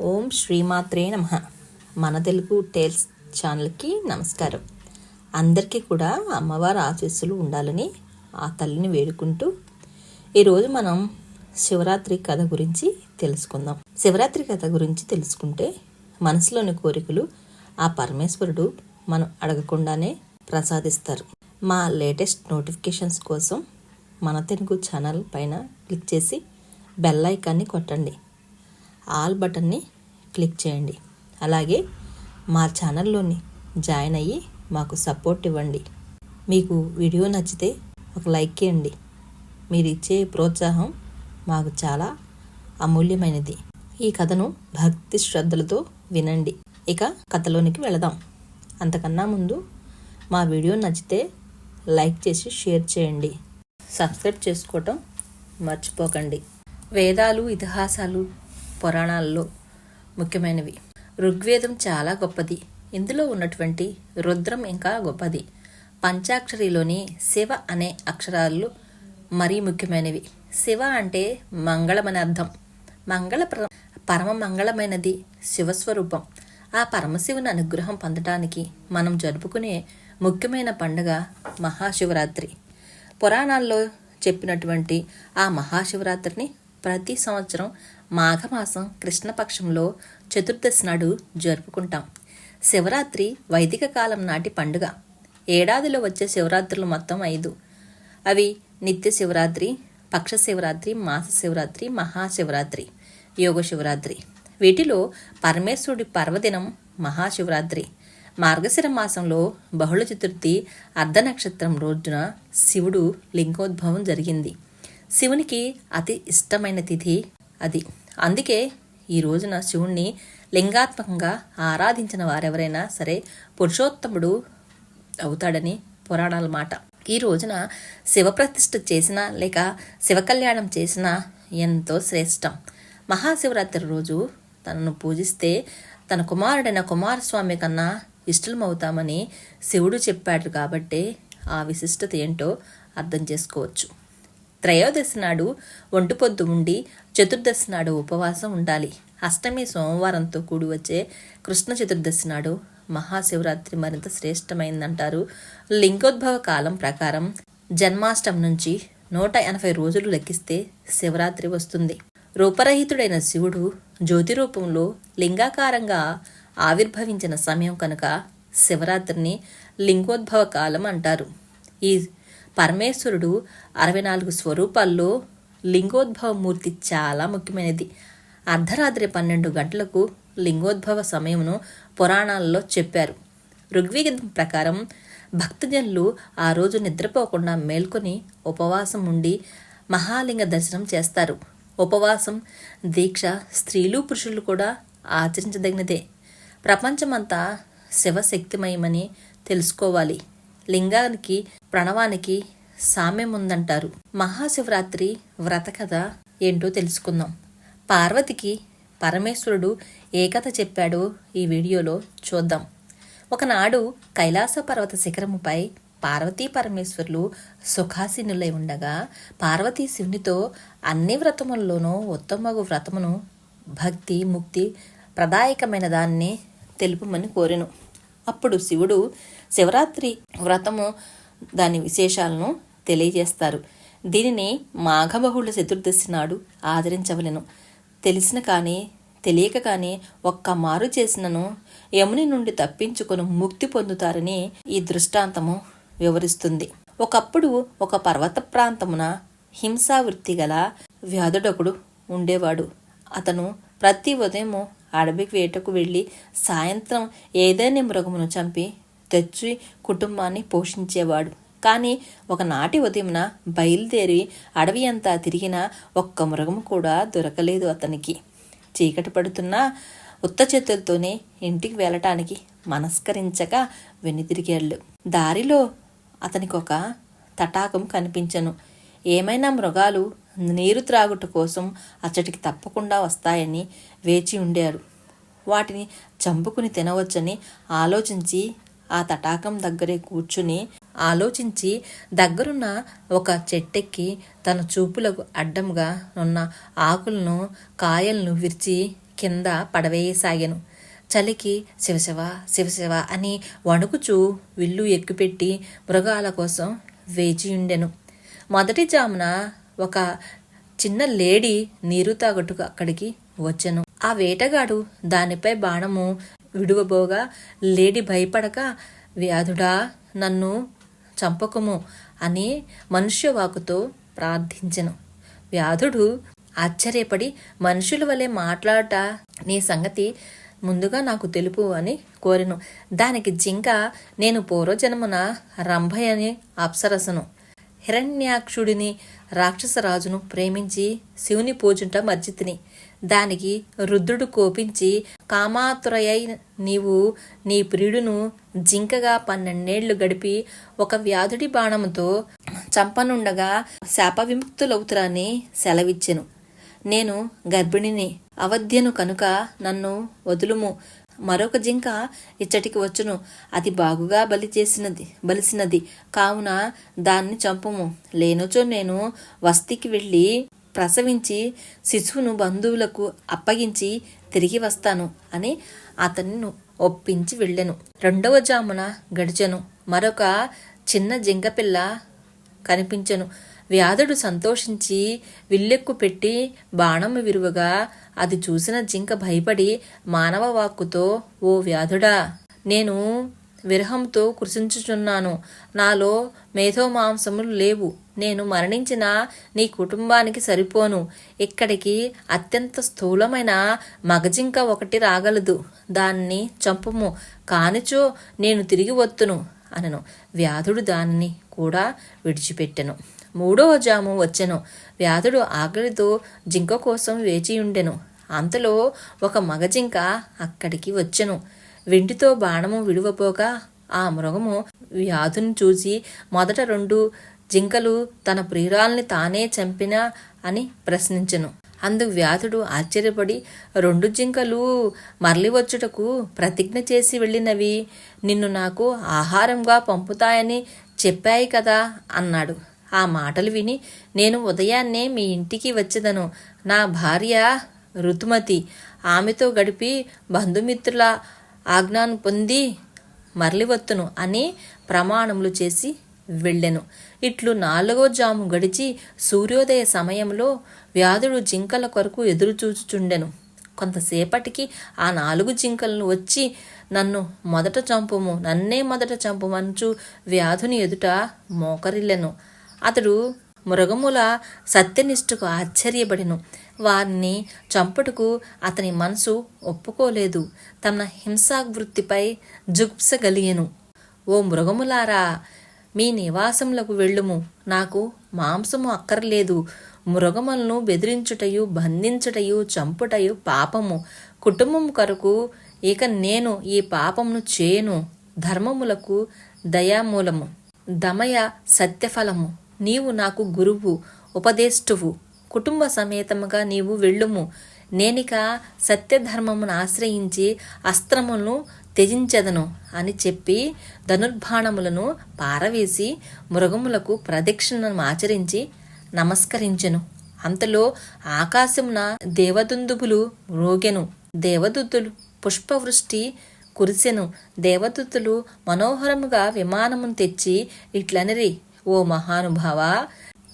ఓం శ్రీమాత్రే నమ. మన తెలుగు టేల్స్ ఛానల్కి నమస్కారం. అందరికీ కూడా అమ్మవారి ఆశీస్సులు ఉండాలని ఆ తల్లిని వేడుకుంటూ ఈరోజు మనం శివరాత్రి కథ గురించి తెలుసుకుందాం. శివరాత్రి కథ గురించి తెలుసుకుంటే మనసులోని కోరికలు ఆ పరమేశ్వరుడు మనం అడగకుండానే ప్రసాదిస్తారు. మా లేటెస్ట్ నోటిఫికేషన్స్ కోసం మన తెలుగు ఛానల్ పైన క్లిక్ చేసి బెల్ ఐకాన్ని కొట్టండి. ఆల్ బటన్ని క్లిక్ చేయండి. అలాగే మా ఛానల్లోని జాయిన్ అయ్యి మాకు సపోర్ట్ ఇవ్వండి. మీకు వీడియో నచ్చితే ఒక లైక్ చేయండి. మీరు ఇచ్చే ప్రోత్సాహం మాకు చాలా అమూల్యమైనది. ఈ కథను భక్తి శ్రద్ధలతో వినండి. ఇక కథలోనికి వెళదాం. అంతకన్నా ముందు మా వీడియో నచ్చితే లైక్ చేసి షేర్ చేయండి. సబ్స్క్రైబ్ చేసుకోవటం మర్చిపోకండి. వేదాలు ఇతిహాసాలు పురాణాల్లో ముఖ్యమైనవి. ఋగ్వేదం చాలా గొప్పది. ఇందులో ఉన్నటువంటి రుద్రం ఇంకా గొప్పది. పంచాక్షరిలోని శివ అనే అక్షరాలు మరీ ముఖ్యమైనవి. శివ అంటే మంగళమని అర్థం. మంగళ పరమ మంగళమైనది శివస్వరూపం. ఆ పరమశివుని అనుగ్రహం పొందటానికి మనం జరుపుకునే ముఖ్యమైన పండుగ మహాశివరాత్రి. పురాణాల్లో చెప్పినటువంటి ఆ మహాశివరాత్రిని ప్రతి సంవత్సరం మాఘమాసం కృష్ణపక్షంలో చతుర్దశి నాడు జరుపుకుంటాం. శివరాత్రి వైదిక కాలం నాటి పండుగ. ఏడాదిలో వచ్చే శివరాత్రులు మొత్తం ఐదు. అవి నిత్య శివరాత్రి పక్ష శివరాత్రి మాస శివరాత్రి మహాశివరాత్రి యోగ శివరాత్రి. వీటిలో పరమేశ్వరుడి పర్వదినం మహాశివరాత్రి మార్గశిర మాసంలో బహుళ చతుర్థి అర్ధ నక్షత్రం రోజున శివుడు లింగోద్భవం జరిగింది. శివునికి అతి ఇష్టమైన తిథి అది. అందుకే ఈ రోజున శివుణ్ణి లింగాత్మకంగా ఆరాధించిన వారెవరైనా సరే పురుషోత్తముడు అవుతాడని పురాణాల మాట. ఈ రోజున శివప్రతిష్ఠ చేసిన లేక శివకళ్యాణం చేసిన ఎంతో శ్రేష్టం. మహాశివరాత్రి రోజు తనను పూజిస్తే తన కుమారుడైన కుమారస్వామి కన్నా ఇష్టమవుతామని శివుడు చెప్పాడు కాబట్టే ఆ విశిష్టత ఏంటో అర్థం చేసుకోవచ్చు. త్రయోదశి నాడు ఒంటిపొద్దు ఉండి చతుర్దశి నాడు ఉపవాసం ఉండాలి. అష్టమి సోమవారంతో కూడి వచ్చే కృష్ణ చతుర్దశి నాడు మహాశివరాత్రి మరింత శ్రేష్టమైందంటారు లింగోద్భవ కాలం ప్రకారం. జన్మాష్టమి నుంచి నూట ఎనభై రోజులు లెక్కిస్తే శివరాత్రి వస్తుంది. రూపరహితుడైన శివుడు జ్యోతి రూపంలో లింగాకారంగా ఆవిర్భవించిన సమయం కనుక శివరాత్రిని లింగోద్భవ కాలం అంటారు. ఈ పరమేశ్వరుడు అరవై నాలుగు స్వరూపాల్లో లింగోద్భవ మూర్తి చాలా ముఖ్యమైనది. అర్ధరాత్రి పన్నెండు గంటలకు లింగోద్భవ సమయమును పురాణాల్లో చెప్పారు. ఋగ్వేదం ప్రకారం భక్తజనులు ఆ రోజు నిద్రపోకుండా మేల్కొని ఉపవాసం ఉండి మహాలింగ దర్శనం చేస్తారు. ఉపవాసం దీక్ష స్త్రీలు పురుషులు కూడా ఆచరించదగినదే. ప్రపంచమంతా శివశక్తిమయమని తెలుసుకోవాలి. లింగానికి ప్రణవానికి సామ్యం ఉందంటారు. మహాశివరాత్రి వ్రత కథ ఏంటో తెలుసుకుందాం. పార్వతికి పరమేశ్వరుడు ఏ కథ చెప్పాడో ఈ వీడియోలో చూద్దాం. ఒకనాడు కైలాస పర్వత శిఖరముపై పార్వతీ పరమేశ్వరులు సుఖాసీనులై ఉండగా పార్వతీ శివునితో అన్ని వ్రతముల్లోనూ ఉత్తమగు వ్రతమును భక్తి ముక్తి ప్రదాయకమైన దాన్ని తెలుపమని కోరెను. అప్పుడు శివుడు శివరాత్రి వ్రతము దాని విశేషాలను తెలియజేస్తారు. దీనిని మాఘబహుళ చతుర్దశి నాడు ఆదరించవలను తెలిసిన కానీ తెలియక కానీ ఒక్క మారు చేసినను యముని నుండి తప్పించుకొని ముక్తి పొందుతారని ఈ దృష్టాంతము వివరిస్తుంది. ఒకప్పుడు ఒక పర్వత ప్రాంతమున హింసావృత్తి గల వ్యాధుడొకడు ఉండేవాడు. అతను ప్రతి ఉదయము అడవికి వేటకు వెళ్ళి సాయంత్రం ఏదైనా మృగమును చంపి తెచ్చి కుటుంబాన్ని పోషించేవాడు. కానీ ఒకనాటి ఉదయంన బయలుదేరి అడవి అంతా తిరిగినా ఒక్క మృగము కూడా దొరకలేదు అతనికి. చీకటి పడుతున్నా ఉత్త చేతులతోనే ఇంటికి వెళ్ళటానికి మనస్కరించక వెనుతిరిగాళ్ళు దారిలో అతనికి ఒక తటాకం కనిపించను. ఏమైనా మృగాలు నీరు త్రాగుట కోసం అచ్చటికి తప్పకుండా వస్తాయని వేచి ఉండారు. వాటిని చంపుకుని తినవచ్చని ఆలోచించి ఆ తటాకం దగ్గరే కూర్చుని ఆలోచించి దగ్గరున్న ఒక చెట్టెక్కి తన చూపులకు అడ్డంగా ఉన్న ఆకులను కాయలను విరిచి కింద పడవేయసాగాను. చలికి శివశివ శివశివ అని వణుకుచూ విల్లు ఎక్కుపెట్టి మృగాల కోసం వేచియుండెను. మొదటి జామున ఒక చిన్న లేడీ నీరు తాగట్టుకు అక్కడికి వచ్చెను. ఆ వేటగాడు దానిపై బాణము విడువబోగా. లేడి భయపడక వ్యాధుడా నన్ను చంపకము అని మనుష్యవాకుతో ప్రార్థించెను. వ్యాధుడు ఆశ్చర్యపడి మనుషుల వలె మాట్లాడట నీ సంగతి ముందుగా నాకు తెలుపు అని కోరెను. దానికి జింక నేను పూర్వజన్మన రంభ అని అప్సరసను. హిరణ్యాక్షుడిని రాక్షసరాజును ప్రేమించి శివుని పూజుంట మర్జితిని దానికి రుద్రుడు కోపించి కామాతురయై నీవు నీ ప్రియుడును జింకగా పన్నెండేళ్ళు గడిపి ఒక వ్యాధుడి బాణముతో చంపనుండగా శాప విముక్తులవుతురని సెలవిచ్చెను. నేను గర్భిణిని. అవధ్యను కనుక నన్ను వదులుము. మరొక జింక ఇచ్చటికి వచ్చును. అది బాగుగా బలి చేసినది బలిసినది. కావున దాన్ని చంపము. లేనుచో నేను వస్తికి వెళ్ళి ప్రసవించి శిశువును బంధువులకు అప్పగించి తిరిగి వస్తాను అని అతన్ని ఒప్పించి వెళ్ళెను. రెండవ జామున గడిచెను. మరొక చిన్న జింకపిల్ల కనిపించెను. వ్యాధుడు సంతోషించి విల్లెక్కు పెట్టి బాణం విరువగా అది చూసిన జింక భయపడి మానవ వాక్కుతో ఓ వ్యాధుడా నేను విరహంతో కృషించుచున్నాను నాలో మేధో మాంసములు లేవు. నేను మరణించిన నీ కుటుంబానికి సరిపోను. ఇక్కడికి అత్యంత స్థూలమైన మగజింక ఒకటి రాగలదు. దాన్ని చంపుము. కానిచో నేను తిరిగి వత్తును అనను. వ్యాధుడు దానిని కూడా విడిచిపెట్టెను. మూడవ జాము వచ్చెను. వ్యాధుడు ఆకలితో జింక కోసం వేచియుండెను. అంతలో ఒక మగజింక అక్కడికి వచ్చెను. వెండితో బాణము విడువపోగా ఆ మృగము వ్యాధుని చూసి మొదట రెండు జింకలు తన ప్రియురాల్ని తానే చంపినా అని ప్రశ్నించెను. అందుకు వ్యాధుడు ఆశ్చర్యపడి రెండు జింకలు మరలి వచ్చుటకు ప్రతిజ్ఞ చేసి వెళ్ళినవి నిన్ను నాకు ఆహారంగా పంపుతాయని చెప్పాయి కదా అన్నాడు. ఆ మాటలు విని నేను ఉదయాన్నే మీ ఇంటికి వచ్చేదను. నా భార్య ఋతుమతి ఆమెతో గడిపి బంధుమిత్రుల ఆజ్ఞాను పొంది మరలివత్తును అని ప్రమాణములు చేసి వెళ్ళెను. ఇట్లు నాలుగో జాము గడిచి సూర్యోదయ సమయంలో వ్యాధుడు జింకల కొరకు ఎదురుచూచుచుండెను. కొంతసేపటికి ఆ నాలుగు జింకలను వచ్చి నన్ను మొదట చంపుము నన్నే మొదట చంపుమంచు వ్యాధుని ఎదుట మోకరిల్లెను. అతడు మృగముల సత్యనిష్ఠకు ఆశ్చర్యపడిను. వారిని చంపుటకు అతని మనసు ఒప్పుకోలేదు. తన హింసావృత్తిపై జుగుప్స కలిగెను ఓ మృగములారా మీ నివాసములకు వెళ్ళుము. నాకు మాంసము అక్కర్లేదు. మృగములను బెదిరించుటయు బంధించుటయు చంపుటయు పాపము. కుటుంబం కొరకు ఇక నేను ఈ పాపమును చేయను. ధర్మములకు దయామూలము. దమయ సత్యఫలము. నీవు నాకు గురువు ఉపదేష్టువు. కుటుంబ సమేతముగా నీవు వెళ్ళుము. నేనిక సత్యధర్మమును ఆశ్రయించి అస్త్రములను త్యజించదను అని చెప్పి ధనుర్బాణములను పారవేసి మృగములకు ప్రదక్షిణను ఆచరించి నమస్కరించెను. అంతలో ఆకాశమున దేవదుందుబులు రోగెను దేవదూతులు పుష్పవృష్టి కురిసెను. దేవదూతులు మనోహరముగా విమానమును తెచ్చి ఇట్లనిరి ఓ మహానుభావ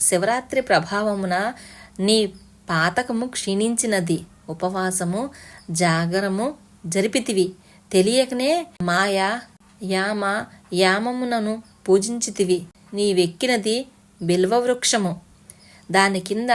శివరాత్రి ప్రభావమున నీ పాతకము క్షీణించినది. ఉపవాసము జాగరము జరిపితివి. తెలియకనే మాయా యామ యామమునను పూజించితివి. నీవెక్కినది బిల్వవృక్షము దాని కింద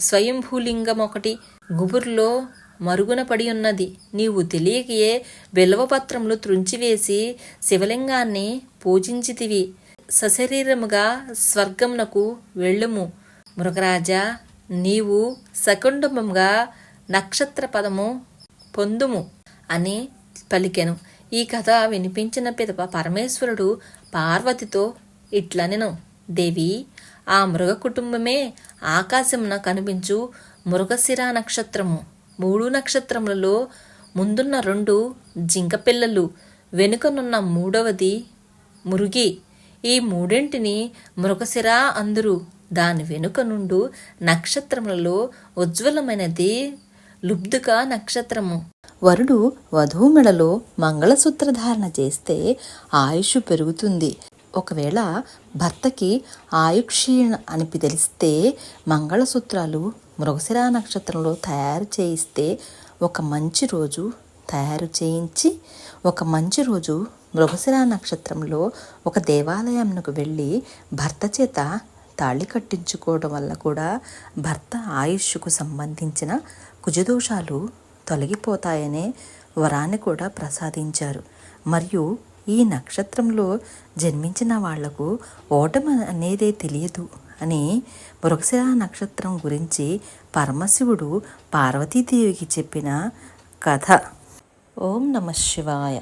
స్వయంభూలింగం ఒకటి గుబుర్లో మరుగున పడి ఉన్నది నీవు తెలియకయే బిల్వపత్రములు త్రుంచివేసి శివలింగాన్ని పూజించితివి. సశరీరముగా స్వర్గమునకు వెళ్ళుము. మృగరాజా నీవు సకుండముగా నక్షత్ర పదము పొందుము అని పలికెను. ఈ కథ వినిపించిన పిదప పరమేశ్వరుడు పార్వతితో ఇట్లనెను. దేవి ఆ మృగ కుటుంబమే ఆకాశమున కనిపించు మృగశిర నక్షత్రము. మూడు నక్షత్రములలో ముందున్న రెండు జింక పిల్లలు వెనుకనున్న మూడవది మురుగి. ఈ మూడింటిని మృగశిర అందరూ. దాని వెనుక నుండు నక్షత్రములలో ఉజ్వలమైనది లుబ్ధుక నక్షత్రము. వరుడు వధువు మెడలో మంగళసూత్రధారణ చేస్తే ఆయుష్ పెరుగుతుంది. ఒకవేళ భర్తకి ఆయుక్షీణ అని తెలిస్తే మంగళసూత్రాలు మృగశిరా నక్షత్రంలో తయారు చేయిస్తే ఒక మంచి రోజు తయారు చేయించి ఒక మంచి రోజు మృగశిరా నక్షత్రంలో ఒక దేవాలయంకు వెళ్ళి భర్త చేత తాళి కట్టించుకోవడం వల్ల కూడా భర్త ఆయుష్కు సంబంధించిన కుజదోషాలు తొలగిపోతాయనే వరాన్ని కూడా ప్రసాదించారు. మరియు ఈ నక్షత్రంలో జన్మించిన వాళ్ళకు ఓటమి అనేదే తెలియదు అని మృగశిర నక్షత్రం గురించి పరమశివుడు పార్వతీదేవికి చెప్పిన కథ. ఓం నమ శివాయ.